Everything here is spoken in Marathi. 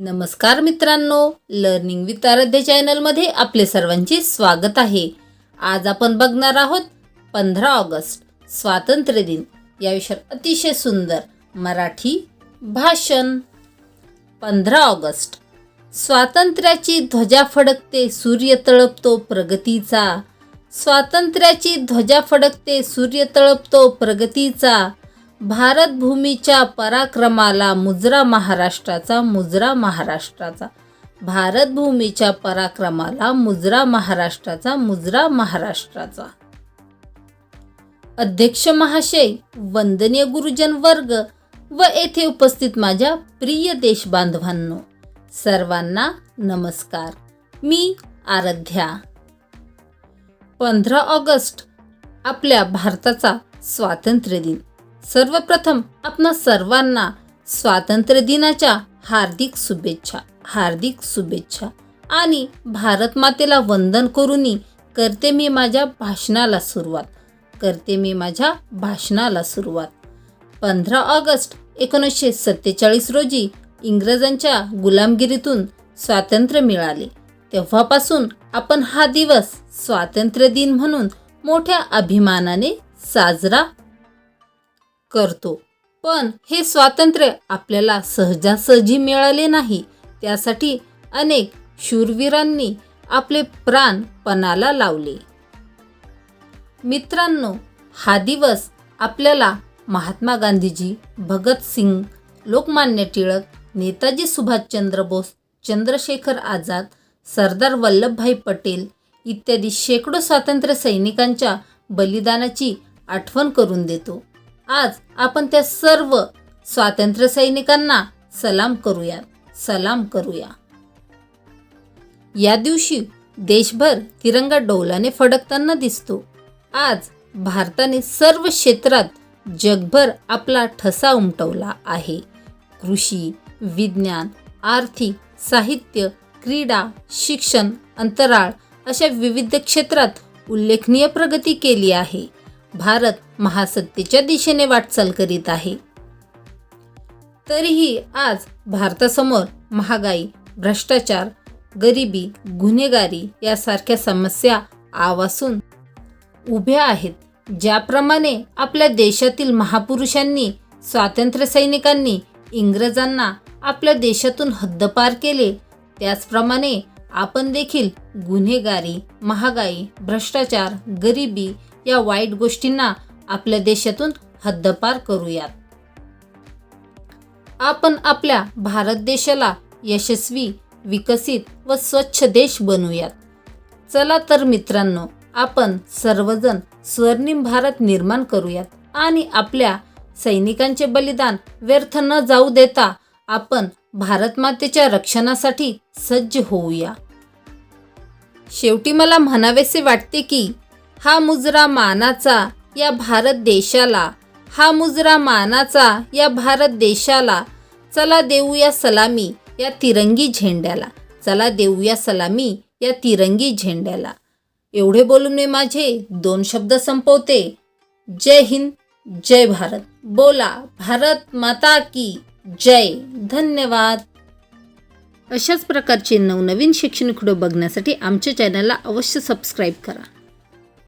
नमस्कार मित्रांनो लर्निंग विथ आराध्य चॅनलमध्ये आपले सर्वांचे स्वागत आहे. आज आपण बघणार आहोत पंधरा ऑगस्ट स्वातंत्र्य दिन. या विषयावर अतिशय सुंदर मराठी भाषण. पंधरा ऑगस्ट स्वातंत्र्याची ध्वजा फडकते सूर्य तळपतो प्रगतीचा. स्वातंत्र्याची ध्वजा फडकते सूर्य तळपतो प्रगतीचा. भारतभूमीच्या पराक्रमाला मुजरा महाराष्ट्राचा मुजरा महाराष्ट्राचा. भारतभूमीच्या पराक्रमाला मुजरा महाराष्ट्राचा मुजरा महाराष्ट्राचा. अध्यक्ष महाशय वंदनीय गुरुजन वर्ग व येथे उपस्थित माझ्या प्रिय देशबांधवांनो सर्वांना नमस्कार. मी आराध्या. पंधरा ऑगस्ट आपल्या भारताचा स्वातंत्र्य दिन सर्वप्रथम आपणा सर्वांना स्वातंत्र्य दिनाच्या हार्दिक शुभेच्छा हार्दिक शुभेच्छा. आणि भारत मातेला वंदन करूनी करते मी माझ्या भाषणाला सुरुवात करते मी माझ्या भाषणाला सुरुवात. पंधरा ऑगस्ट एकोणीसशे सत्तेचाळीस रोजी इंग्रजांच्या गुलामगिरीतून स्वातंत्र्य मिळाले. तेव्हापासून आपण हा दिवस स्वातंत्र्य दिन म्हणून मोठ्या अभिमानाने साजरा करतो. पण हे स्वातंत्र्य आपल्याला सहजासहजी मिळाले नाही. त्यासाठी अनेक शूरवीरांनी आपले प्राण पणाला लावले. मित्रांनो हा दिवस आपल्याला महात्मा गांधीजी भगतसिंग लोकमान्य टिळक नेताजी सुभाषचंद्र बोस चंद्रशेखर आझाद सरदार वल्लभभाई पटेल इत्यादी शेकडो स्वातंत्र्य सैनिकांच्या बलिदानाची आठवण करून देतो. आज आपण त्या सर्व स्वातंत्र्य सैनिकांना सलाम करूया सलाम करूया. या दिवशी देशभर तिरंगा डौलाने फडकताना दिसतो. आज भारताने सर्व क्षेत्रात जगभर आपला ठसा उमटवला आहे. कृषी विज्ञान आर्थिक साहित्य क्रीडा शिक्षण अंतराळ अशा विविध क्षेत्रात उल्लेखनीय प्रगती केली आहे. भारत महासत्तेच्या दिशेने वाटचाल करीत आहे. तरीही आज भारतासमोर महागाई भ्रष्टाचार गरिबी गुन्हेगारी यासारख्या समस्या आवासून उभ्या आहेत ज्याप्रमाणे आपल्या देशातील महापुरुषांनी स्वातंत्र्य सैनिकांनी इंग्रजांना आपल्या देशातून हद्दपार केले त्याचप्रमाणे आपण देखील गुन्हेगारी महागाई भ्रष्टाचार गरिबी या वाईट गोष्टींना आपल्या देशातून हद्दपार करूयात. आपण आपल्या भारत देशाला यशस्वी विकसित व स्वच्छ देश बनवूयात. चला तर मित्रांनो आपण सर्वजण स्वर्णिम भारत निर्माण करूयात आणि आपल्या सैनिकांचे बलिदान व्यर्थ न जाऊ देता आपण भारतमातेच्या रक्षणासाठी सज्ज होऊया. शेवटी मला म्हणावेसे वाटते की हा मुजरा मानाचा या भारत देशाला हा मुजरा मानाचा या भारत देशाला चला देऊया सलामी या तिरंगी झेंड्याला चला देऊया सलामी या तिरंगी झेंड्याला. एवढे बोलून मी माझे दोन शब्द संपवते. जय हिंद जय भारत. बोला भारत माता की जय. धन्यवाद. अशाच प्रकारचे नवनवीन शैक्षणिक व्हिडिओ बघण्यासाठी आमच्या चॅनलला अवश्य सबस्क्राईब करा.